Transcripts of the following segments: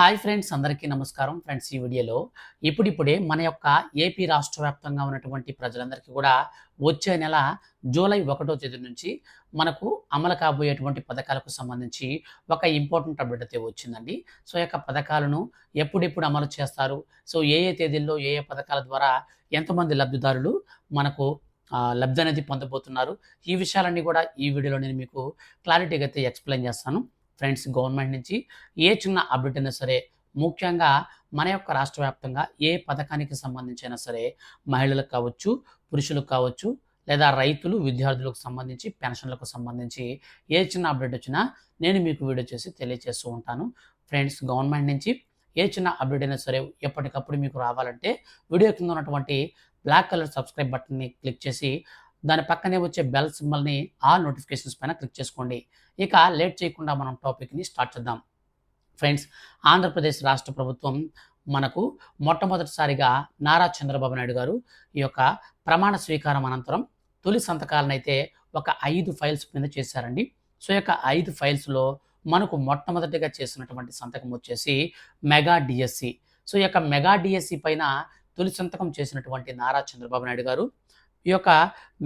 Hi friends అందరికీ నమస్కారం. Friends ఈ వీడియోలో ఇప్పుడిప్పుడే మన యొక్క ఏపీ రాష్ట్ర వ్యాప్తంగా ఉన్నటువంటి ప్రజలందరికీ కూడా వచ్చే నెల జూలై ఒకటో తేదీ నుంచి మనకు అమలు కాబోయేటువంటి పథకాలకు సంబంధించి ఒక ఇంపార్టెంట్ అప్డేట్ అయితే వచ్చిందండి. సో యొక్క పథకాలను ఎప్పుడెప్పుడు అమలు చేస్తారు? సో ఏ ఏ తేదీల్లో ఏ ఏ పథకాల ద్వారా ఎంతమంది లబ్ధిదారులు మనకు లబ్ధి అనేది పొందబోతున్నారు? ఈ విషయాలన్నీ కూడా ఈ వీడియోలో నేను మీకు క్లారిటీగా అయితే ఎక్స్ప్లెయిన్ చేస్తాను. ఫ్రెండ్స్ గవర్నమెంట్ నుంచి ఏ చిన్న అప్డేట్ అయినా సరే ముఖ్యంగా మన యొక్క రాష్ట్ర వ్యాప్తంగా ఏ పథకానికి సంబంధించైనా సరే మహిళలకు కావచ్చు పురుషులకు కావచ్చు లేదా రైతులు విద్యార్థులకు సంబంధించి పెన్షన్లకు సంబంధించి ఏ చిన్న అప్డేట్ వచ్చినా నేను మీకు వీడియో చేసి తెలియజేస్తూ ఉంటాను. ఫ్రెండ్స్ గవర్నమెంట్ నుంచి ఏ చిన్న అప్డేట్ అయినా సరే ఎప్పటికప్పుడు మీకు రావాలంటే వీడియో కింద ఉన్నటువంటి బ్లాక్ కలర్ సబ్స్క్రైబ్ బటన్ని క్లిక్ చేసి దాని పక్కనే వచ్చే బెల్ సింబల్ని ఆల్ నోటిఫికేషన్స్ పైన క్లిక్ చేసుకోండి. ఇక లేట్ చేయకుండా మనం టాపిక్ని స్టార్ట్ చేద్దాం. ఫ్రెండ్స్ ఆంధ్రప్రదేశ్ రాష్ట్ర ప్రభుత్వం మనకు మొట్టమొదటిసారిగా నారా చంద్రబాబు నాయుడు గారు ఈ యొక్క ప్రమాణ స్వీకారం అనంతరం తొలి సంతకాలనైతే ఒక ఐదు ఫైల్స్ మీద చేశారండి. సో ఈ యొక్క ఐదు ఫైల్స్లో మనకు మొట్టమొదటిగా చేసినటువంటి సంతకం వచ్చేసి మెగా డిఎస్సి. సో ఈ యొక్క మెగా డిఎస్సి పైన తొలి సంతకం చేసినటువంటి నారా చంద్రబాబు నాయుడు గారు ఈ యొక్క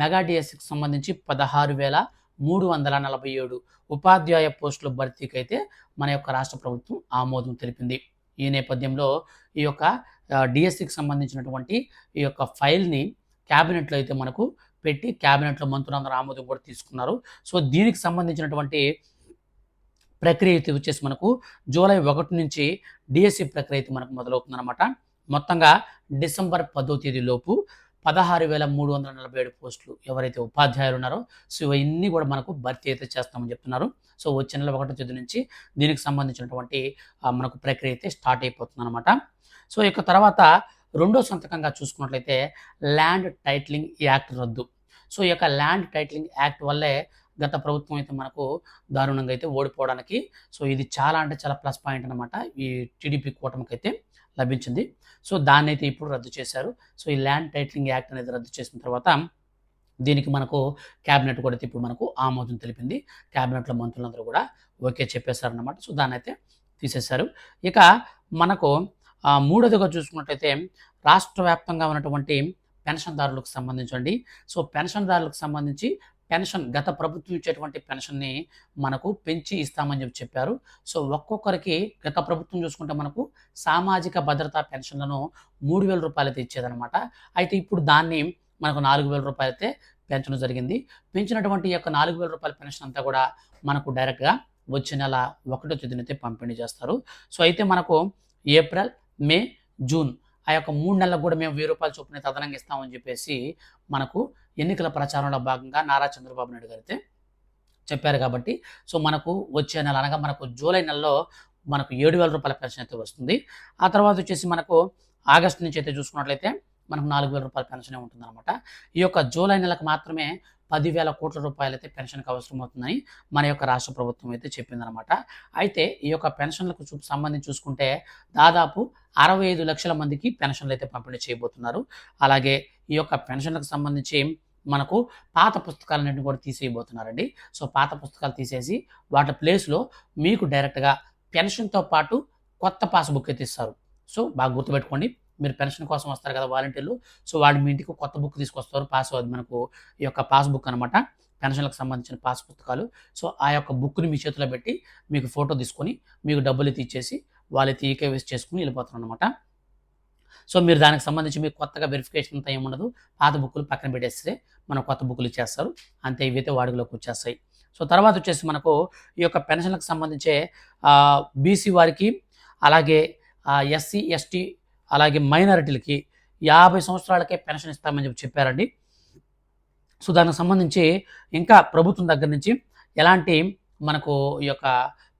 మెగాడిఎస్సికి సంబంధించి పదహారు వేల మూడు వందల నలభై ఏడు ఉపాధ్యాయ పోస్టుల భర్తీకి అయితే మన యొక్క రాష్ట్ర ప్రభుత్వం ఆమోదం తెలిపింది. ఈ నేపథ్యంలో ఈ యొక్క డిఎస్సికి సంబంధించినటువంటి ఈ యొక్క ఫైల్ని క్యాబినెట్లో అయితే మనకు పెట్టి క్యాబినెట్లో మంత్రులందరూ ఆమోదం కూడా తీసుకున్నారు. సో దీనికి సంబంధించినటువంటి ప్రక్రియ అయితే వచ్చేసి మనకు జూలై ఒకటి నుంచి డిఎస్సి ప్రక్రియ అయితే మనకు మొదలవుతుందన్నమాట. మొత్తంగా డిసెంబర్ పదో తేదీలోపు పదహారు వేల మూడు వందల నలభై ఏడు పోస్టులు ఎవరైతే ఉపాధ్యాయులు ఉన్నారో సో ఇవన్నీ కూడా మనకు భర్తీ అయితే చేస్తామని చెప్తున్నారు. సో వచ్చే నెల ఒకటో తేదీ నుంచి దీనికి సంబంధించినటువంటి మనకు ప్రక్రియ అయితే స్టార్ట్ అయిపోతుంది అనమాట సో ఇక తర్వాత రెండో సంతకంగా చూసుకున్నట్లయితే ల్యాండ్ టైటిలింగ్ యాక్ట్ రద్దు. సో ఈ యొక్క ల్యాండ్ టైటిలింగ్ యాక్ట్ వల్లే గత ప్రభుత్వం అయితే మనకు దారుణంగా అయితే ఓడిపోవడానికి సో ఇది చాలా అంటే చాలా ప్లస్ పాయింట్ అనమాట ఈ టీడీపీ కూటమికి అయితే లభించింది. సో దాన్ని అయితే ఇప్పుడు రద్దు చేశారు. సో ఈ ల్యాండ్ టైటిలింగ్ యాక్ట్ అనేది రద్దు చేసిన తర్వాత దీనికి మనకు క్యాబినెట్ కూడా అయితే ఇప్పుడు మనకు ఆమోదం తెలిపింది. క్యాబినెట్లో మంత్రులందరూ కూడా ఓకే చెప్పేశారన్నమాట. సో దాన్ని అయితే తీసేశారు. ఇక మనకు మూడోదిగా చూసుకున్నట్లయితే రాష్ట్ర వ్యాప్తంగా ఉన్నటువంటి పెన్షన్దారులకు సంబంధించండి సో పెన్షన్దారులకు సంబంధించి పెన్షన్ గత ప్రభుత్వం ఇచ్చేటువంటి పెన్షన్ని మనకు పెంచి ఇస్తామని చెప్పి చెప్పారు. సో ఒక్కొక్కరికి గత ప్రభుత్వం చూసుకుంటే మనకు సామాజిక భద్రతా పెన్షన్లను మూడు వేల రూపాయలు అయితే ఇచ్చేదనమాట అయితే ఇప్పుడు దాన్ని మనకు నాలుగు వేల రూపాయలు అయితే పెంచడం జరిగింది. పెంచినటువంటి ఈ యొక్క నాలుగు వేల రూపాయల పెన్షన్ అంతా కూడా మనకు డైరెక్ట్గా వచ్చే నెల ఒకటో తేదీనైతే పంపిణీ చేస్తారు. సో అయితే మనకు ఏప్రిల్ మే జూన్ ఆ యొక్క మూడు నెలలకు కూడా మేము వెయ్యి రూపాయల చొప్పున తదనంగా అదనంగా ఇస్తామని చెప్పేసి మనకు ఎన్నికల ప్రచారంలో భాగంగా నారా చంద్రబాబు నాయుడు గారు చెప్పారు కాబట్టి సో మనకు వచ్చే నెల అనగా మనకు జూలై నెలలో మనకు ఏడు వేల రూపాయల పెన్షన్ అయితే వస్తుంది. ఆ తర్వాత వచ్చేసి మనకు ఆగస్టు నుంచి అయితే చూసుకున్నట్లయితే మనకు నాలుగు వేల రూపాయల పెన్షన్ ఉంటుంది అనమాట ఈ యొక్క జూలై నెలకు మాత్రమే పదివేల కోట్ల రూపాయలు అయితే పెన్షన్కి అవసరం అవుతుందని మన యొక్క రాష్ట్ర ప్రభుత్వం అయితే చెప్పిందనమాట అయితే ఈ యొక్క పెన్షన్లకు సంబంధించి చూసుకుంటే దాదాపు అరవై ఐదు లక్షల మందికి పెన్షన్లు అయితే పంపిణీ చేయబోతున్నారు. అలాగే ఈ యొక్క పెన్షన్లకు సంబంధించి మనకు పాత పుస్తకాలన్నింటినీ కూడా తీసేయబోతున్నారండి. సో పాత పుస్తకాలు తీసేసి వాటి ప్లేస్లో మీకు డైరెక్ట్గా పెన్షన్తో పాటు కొత్త పాస్బుక్ అయితే ఇస్తారు. సో బాగా గుర్తుపెట్టుకోండి. మీరు పెన్షన్ కోసం వస్తారు కదా వాలంటీర్లు. సో వాళ్ళు మీ ఇంటికి కొత్త బుక్ తీసుకొస్తారు. పాస్ అది మనకు ఈ యొక్క పాస్బుక్ అనమాట పెన్షన్లకు సంబంధించిన పాస్ పుస్తకాలు. సో ఆ యొక్క బుక్ని మీ చేతిలో పెట్టి మీకు ఫోటో తీసుకొని మీకు డబ్బులు అయితే ఇచ్చేసి వాళ్ళైతే ఈకేవైస్ చేసుకుని వెళ్ళిపోతారు అనమాట సో మీరు దానికి సంబంధించి మీకు కొత్తగా వెరిఫికేషన్ అంతా ఏముండదు. పాత బుక్కులు పక్కన పెట్టేస్తే మనం కొత్త బుక్కులు ఇచ్చేస్తారు. అంతే ఇవైతే వాడుకలోకి వచ్చేస్తాయి. సో తర్వాత వచ్చేసి మనకు ఈ యొక్క పెన్షన్లకు సంబంధించే బీసీ వారికి అలాగే ఎస్సీ ఎస్టీ అలాగే మైనారిటీలకి యాభై సంవత్సరాలకే పెన్షన్ ఇస్తామని చెప్పి చెప్పారండి. సో దానికి సంబంధించి ఇంకా ప్రభుత్వం దగ్గర నుంచి ఎలాంటి మనకు ఈ యొక్క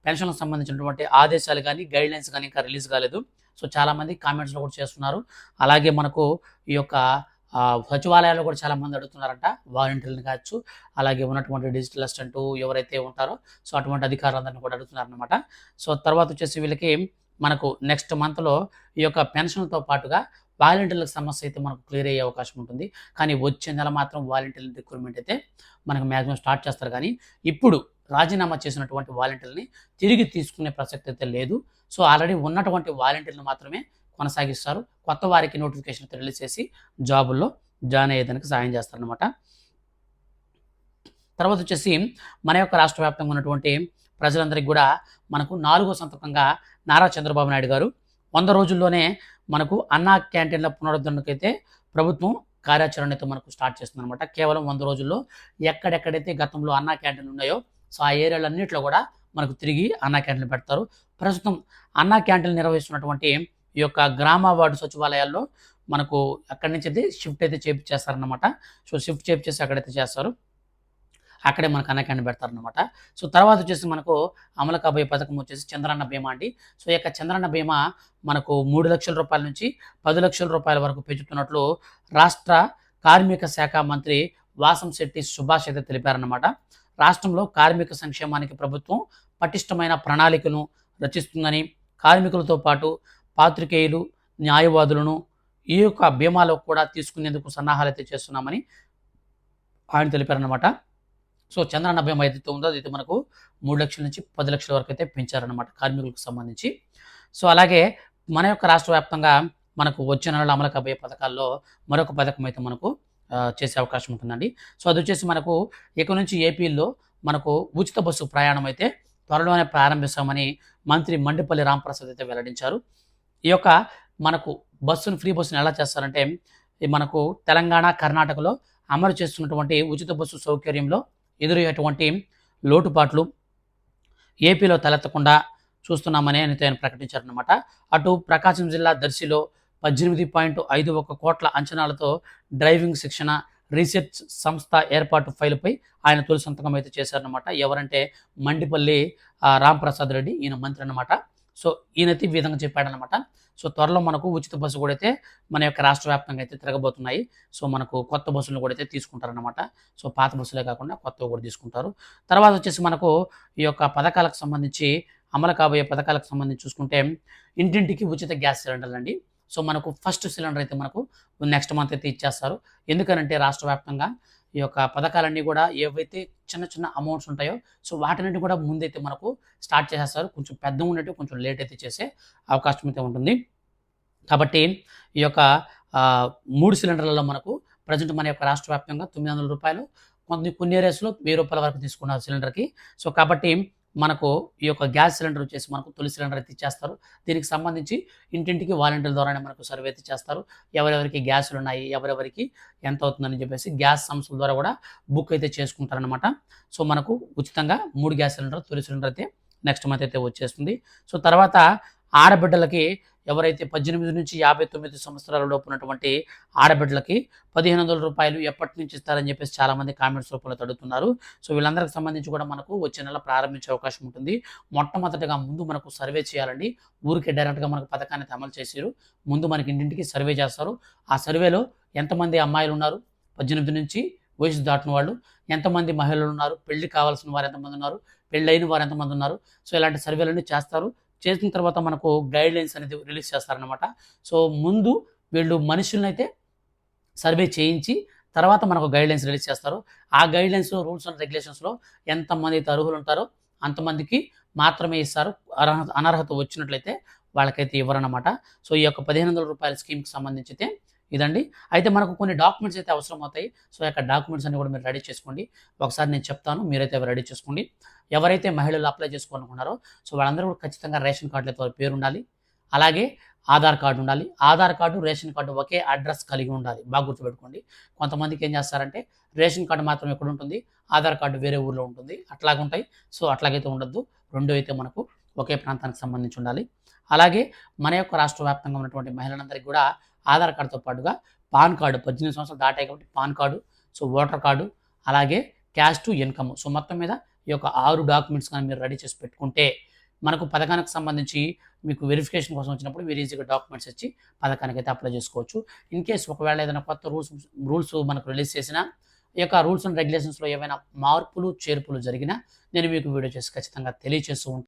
పెన్షన్లకు సంబంధించినటువంటి ఆదేశాలు కానీ గైడ్లైన్స్ కానీ ఇంకా రిలీజ్ కాలేదు. సో చాలామంది కామెంట్స్లో కూడా చేస్తున్నారు. అలాగే మనకు ఈ యొక్క సచివాలయాల్లో కూడా చాలామంది అడుగుతున్నారంట వాలంటీర్లను కావచ్చు అలాగే ఉన్నటువంటి డిజిటల్ అసిస్టెంట్ ఎవరైతే ఉంటారో సో అటువంటి అధికారులందరినీ కూడా అడుగుతున్నారనమాట సో తర్వాత వచ్చేసి వీళ్ళకి మనకు నెక్స్ట్ మంత్లో ఈ యొక్క పెన్షన్తో పాటుగా వాలంటీర్లకు సమస్య అయితే మనకు క్లియర్ అయ్యే అవకాశం ఉంటుంది. కానీ వచ్చే నెల మాత్రం వాలంటీర్ల రిక్రూట్మెంట్ అయితే మనకు మ్యాక్సిమం స్టార్ట్ చేస్తారు. కానీ ఇప్పుడు రాజీనామా చేసినటువంటి వాలంటీర్ని తిరిగి తీసుకునే ప్రసక్తి అయితే లేదు. సో ఆల్రెడీ ఉన్నటువంటి వాలంటీర్లు మాత్రమే కొనసాగిస్తారు. కొత్త వారికి నోటిఫికేషన్ రిలీజ్ చేసి జాబుల్లో జాయిన్ అయ్యేదానికి సాయం చేస్తారనమాట తర్వాత వచ్చేసి మన యొక్క రాష్ట్ర వ్యాప్తంగా ఉన్నటువంటి ప్రజలందరికీ కూడా మనకు నాలుగో సంతకంగా నారా చంద్రబాబు నాయుడు గారు వంద రోజుల్లోనే మనకు అన్నా క్యాంటీన్ల పునరుద్ధరణకైతే ప్రభుత్వం కార్యాచరణ అయితే మనకు స్టార్ట్ చేస్తుందనమాట కేవలం వంద రోజుల్లో ఎక్కడెక్కడైతే గతంలో అన్నా క్యాంటీన్లు ఉన్నాయో సో ఆ ఏరియాలన్నింటిలో కూడా మనకు తిరిగి అన్నా క్యాంటీన్లు పెడతారు. ప్రస్తుతం అన్నా క్యాంటీన్లు నిర్వహిస్తున్నటువంటి ఈ యొక్క గ్రామ వార్డు సచివాలయాల్లో మనకు అక్కడి నుంచి అయితే షిఫ్ట్ అయితే చేపించేస్తారనమాట సో షిఫ్ట్ చేపించేసి అక్కడైతే చేస్తారు. అక్కడే మనకు అన్న క్యాంటీన్ పెడతారనమాట సో తర్వాత వచ్చేసి మనకు అమలు కాబోయే పథకం వచ్చేసి చంద్రన్న బీమా అండి. సో ఈ యొక్క చంద్రన్న బీమా మనకు మూడు లక్షల రూపాయల నుంచి పది లక్షల రూపాయల వరకు పెంచుతున్నట్లు రాష్ట్ర కార్మిక శాఖ మంత్రి వాసం శెట్టి సుభాష్ అయితే తెలిపారనమాట రాష్ట్రంలో కార్మిక సంక్షేమానికి ప్రభుత్వం పటిష్టమైన ప్రణాళికను రచిస్తుందని కార్మికులతో పాటు పాత్రికేయులు న్యాయవాదులను ఈ యొక్క బీమాలో కూడా తీసుకునేందుకు సన్నాహాలు అయితే చేస్తున్నామని ఆయన తెలిపారనమాట సో చంద్రన్న భీమా ఏదైతే ఉందో అదైతే మనకు మూడు లక్షల నుంచి పది లక్షల వరకు అయితే పెంచారనమాట కార్మికులకు సంబంధించి. సో అలాగే మన యొక్క రాష్ట్ర వ్యాప్తంగా మనకు వచ్చే నెలలో అమలు కాబోయే పథకాల్లో మరొక పథకం అయితే మనకు చేసే అవకాశం ఉంటుందండి. సో అది వచ్చేసి మనకు ఇక నుంచి ఏపీలో మనకు ఉచిత బస్సు ప్రయాణం అయితే త్వరలోనే ప్రారంభిస్తామని మంత్రి మండిపల్లి రాంప్రసాద్ అయితే వెల్లడించారు. ఈ యొక్క మనకు బస్సును ఫ్రీ బస్సును ఎలా చేస్తారంటే మనకు తెలంగాణ కర్ణాటకలో అమలు చేస్తున్నటువంటి ఉచిత బస్సు సౌకర్యంలో ఎదురయ్యేటువంటి లోటుపాట్లు ఏపీలో తలెత్తకుండా చూస్తున్నామని అని ఆయన ప్రకటించారనమాట అటు ప్రకాశం జిల్లా దర్శిలో పద్దెనిమిది పాయింట్ ఐదు ఒక కోట్ల అంచనాలతో డ్రైవింగ్ శిక్షణ రీసెర్చ్ సంస్థ ఏర్పాటు ఫైల్పై ఆయన తొలి సంతకం అయితే చేశారనమాట ఎవరంటే మండిపల్లి రాంప్రసాద్ రెడ్డి ఈయన మంత్రి అనమాట సో ఈయనైతే ఈ విధంగా చెప్పాడనమాట సో త్వరలో మనకు ఉచిత బస్సు కూడా అయితే మన యొక్క రాష్ట్ర వ్యాప్తంగా అయితే తిరగబోతున్నాయి. సో మనకు కొత్త బస్సులు కూడా అయితే తీసుకుంటారనమాట సో పాత బస్సులే కాకుండా కొత్తవి కూడా తీసుకుంటారు. తర్వాత వచ్చేసి మనకు ఈ యొక్క పథకాలకు సంబంధించి అమలు కాబోయే పథకాలకు సంబంధించి చూసుకుంటే ఇంటింటికి ఉచిత గ్యాస్ సిలిండర్లు అండి. సో మనకు ఫస్ట్ సిలిండర్ అయితే మనకు నెక్స్ట్ మంత్ అయితే ఇచ్చేస్తారు. ఎందుకనంటే రాష్ట్ర వ్యాప్తంగా ఈ యొక్క పథకాలన్నీ కూడా ఏవైతే చిన్న చిన్న అమౌంట్స్ ఉంటాయో సో వాటిని కూడా ముందైతే మనకు స్టార్ట్ చేసేస్తారు. కొంచెం పెద్ద ఉన్నట్టు కొంచెం లేట్ అయితే చేసే అవకాశం అయితే ఉంటుంది. కాబట్టి ఈ యొక్క మూడు సిలిండర్లలో మనకు ప్రజెంట్ మన యొక్క రాష్ట్ర వ్యాప్తంగా తొమ్మిది వందల రూపాయలు కొన్ని కొన్ని ఏరియాస్లో వెయ్యి రూపాయల వరకు తీసుకున్నారు సిలిండర్కి సో కాబట్టి మనకు ఈ యొక్క గ్యాస్ సిలిండర్ వచ్చేసి మనకు తొలి సిలిండర్ అయితే ఇచ్చేస్తారు. దీనికి సంబంధించి ఇంటింటికి వాలంటీర్ల ద్వారానే మనకు సర్వే అయితే చేస్తారు. ఎవరెవరికి గ్యాసులు ఉన్నాయి ఎవరెవరికి ఎంత అవుతుందని చెప్పేసి గ్యాస్ సంస్థల ద్వారా కూడా బుక్ అయితే చేసుకుంటారనమాట సో మనకు ఉచితంగా మూడు గ్యాస్ సిలిండర్ తొలి సిలిండర్ అయితే నెక్స్ట్ మంత్ అయితే వచ్చేస్తుంది. సో తర్వాత ఆడబిడ్డలకి ఎవరైతే పద్దెనిమిది నుంచి యాభై తొమ్మిది సంవత్సరాల లోపు ఉన్నటువంటి ఆడబిడ్డలకి పదిహేను వందల రూపాయలు ఎప్పటి నుంచి ఇస్తారని చెప్పేసి చాలామంది కామెంట్స్ రూపంలో తడుతున్నారు. సో వీళ్ళందరికి సంబంధించి కూడా మనకు వచ్చే నెల ప్రారంభించే అవకాశం ఉంటుంది. మొట్టమొదటిగా ముందు మనకు సర్వే చేయాలండి. ఊరికే డైరెక్ట్గా మనకు పథకాన్ని అమలు చేశారు ముందు మనకి ఇంటింటికి సర్వే చేస్తారు. ఆ సర్వేలో ఎంతమంది అమ్మాయిలు ఉన్నారు? పద్దెనిమిది నుంచి వయసు దాటిన వాళ్ళు ఎంతమంది మహిళలు ఉన్నారు? పెళ్ళి కావాల్సిన వారు ఎంతమంది ఉన్నారు? పెళ్ళైన వారు ఎంతమంది ఉన్నారు? సో ఇలాంటి సర్వేలన్నీ చేస్తారు. చేసిన తర్వాత మనకు గైడ్ లైన్స్ అనేది రిలీజ్ చేస్తారనమాట సో ముందు వీళ్ళు మనుషులను అయితే సర్వే చేయించి తర్వాత మనకు గైడ్ లైన్స్ రిలీజ్ చేస్తారు. ఆ గైడ్ లైన్స్ రూల్స్ అండ్ రెగ్యులేషన్స్లో ఎంతమంది అయితే అర్హులు ఉంటారో అంతమందికి మాత్రమే ఇస్తారు. అర్హత అనర్హత వచ్చినట్లయితే వాళ్ళకైతే ఇవ్వరన్నమాట. సో ఈ యొక్క పదిహేను వందల రూపాయల స్కీమ్కి సంబంధించితే ఇదండి. అయితే మనకు కొన్ని డాక్యుమెంట్స్ అయితే అవసరం అవుతాయి సో యొక్క డాక్యుమెంట్స్ అన్ని కూడా మీరు రెడీ చేసుకోండి. ఒకసారి నేను చెప్తాను మీరైతే రెడీ చేసుకోండి. ఎవరైతే మహిళలు అప్లై చేసుకోవాలనుకున్నారో సో వాళ్ళందరూ కూడా ఖచ్చితంగా రేషన్ కార్డులతో పేరు ఉండాలి. అలాగే ఆధార్ కార్డు ఉండాలి. ఆధార్ కార్డు రేషన్ కార్డు ఒకే అడ్రస్ కలిగి ఉండాలి. బాగా గుర్తుపెట్టుకోండి. కొంతమందికి ఏం చేస్తారంటే రేషన్ కార్డు మాత్రం ఎక్కడ ఉంటుంది? ఆధార్ కార్డు వేరే ఊర్లో ఉంటుంది. అట్లాగుంటాయి సో అట్లాగైతే ఉండొద్దు. రెండు అయితే మనకు ఒకే ప్రాంతానికి సంబంధించి ఉండాలి. అలాగే మన యొక్క రాష్ట్ర వ్యాప్తంగా ఉన్నటువంటి మహిళలందరికీ కూడా ఆధార్ కార్డుతో పాటుగా పాన్ కార్డు పద్దెనిమిది సంవత్సరాలు దాటాయి కాబట్టి PAN card so voter card అలాగే క్యాష్ టు ఇన్కమ్. సో మొత్తం మీద ఈ యొక్క ఆరు డాక్యుమెంట్స్ కానీ మీరు రెడీ చేసి పెట్టుకుంటే మనకు పథకానికి సంబంధించి మీకు వెరిఫికేషన్ కోసం వచ్చినప్పుడు మీరు ఈజీగా డాక్యుమెంట్స్ ఇచ్చి పథకానికి అయితే అప్లై చేసుకోవచ్చు. ఇన్ కేస్ ఒకవేళ ఏదైనా కొత్త రూల్స్ రూల్స్ మనకు రిలీజ్ చేసినా ఈ యొక్క రూల్స్ అండ్ రెగ్యులేషన్స్లో ఏమైనా మార్పులు చేర్పులు జరిగినా నేను మీకు వీడియో చేసి ఖచ్చితంగా తెలియజేస్తూ ఉంటాను.